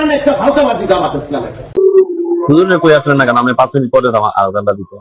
পারেন একটা ভাওতাবাদী জামাত ইসলামের হুজুরে কই আসলেন না কেন? আমি পাঁচ মিনিট পরে আজানটা দিতে।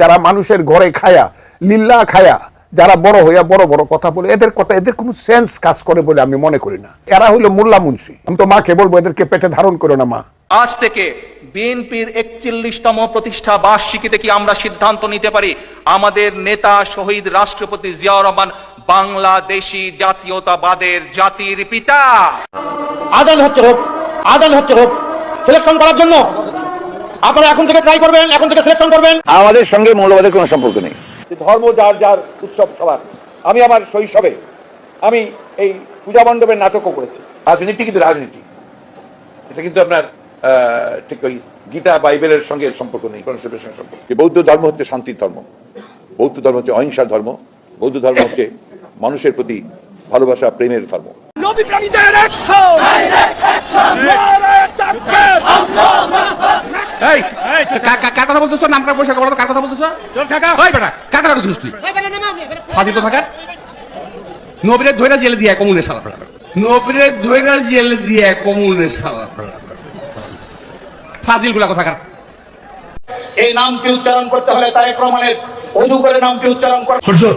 যারা মানুষের ঘরে খায়া লিল্লা খায়া যারা বড় হইয়া বড় বড় কথা বলে এদের কথা এদের কোনো সেন্স কাজ করে বলে আমি মনে করি না। এরা হইল মোল্লা মুন্সি। আমি তো মাকে বলব এদেরকে পেটে ধারণ করো না মা। আজ থেকে বিএনপির একচল্লিশতম প্রতিষ্ঠা বার্ষিকীতে কি আমরা সিদ্ধান্ত নিতে পারি? আমাদের নেতা শহীদ রাষ্ট্রপতি জিয়াউর রহমান বাংলাদেশি জাতীয়তাবাদের জাতির পিতা। আদান হচ্ছে হোক আদান হচ্ছে হোক সিলেকশন করার জন্য। আপনারা এখন থেকে ট্রাই করবেন এখন থেকে সিলেকশন করবেন। আমাদের সঙ্গে মৌলবাদের কোনো সম্পর্ক নেই। ধর্ম যার যার উৎসব সবার। আমি আমার শৈশবে আমি এই পূজা মণ্ডপের নাটকও করেছি। রাজনীতি কিন্তু রাজনীতি। এটা কিন্তু আপনার ঠিক ওই গীতা বাইবেলের সঙ্গে সম্পর্ক নেই কনসেপ্টের সঙ্গে সম্পর্ক বৌদ্ধ ধর্ম হচ্ছে শান্তির ধর্ম। বৌদ্ধ ধর্ম হচ্ছে অহিংসার ধর্ম। বৌদ্ধ ধর্ম হচ্ছে মানুষের প্রতি ভালোবাসা প্রেমের ধর্ম। এই কার কার- কার কথা বলতেছ? নামটা পয়সা বলো কার কথা বলতেছ? ওই বেটা কার কথা বলতেছিস তুই? ফাজিল থাকার নবীরে ধইরা জেলে দিয়ে কমুনে সালা ফেলা নবীরে ধইরা জেলে দিয়ে কমুনে সালা ফেলা ফাজিলগুলা কথা এই নামটি উচ্চারণ করতে হলে তারেক রহমানের অজু করে নামটি উচ্চারণ হরজত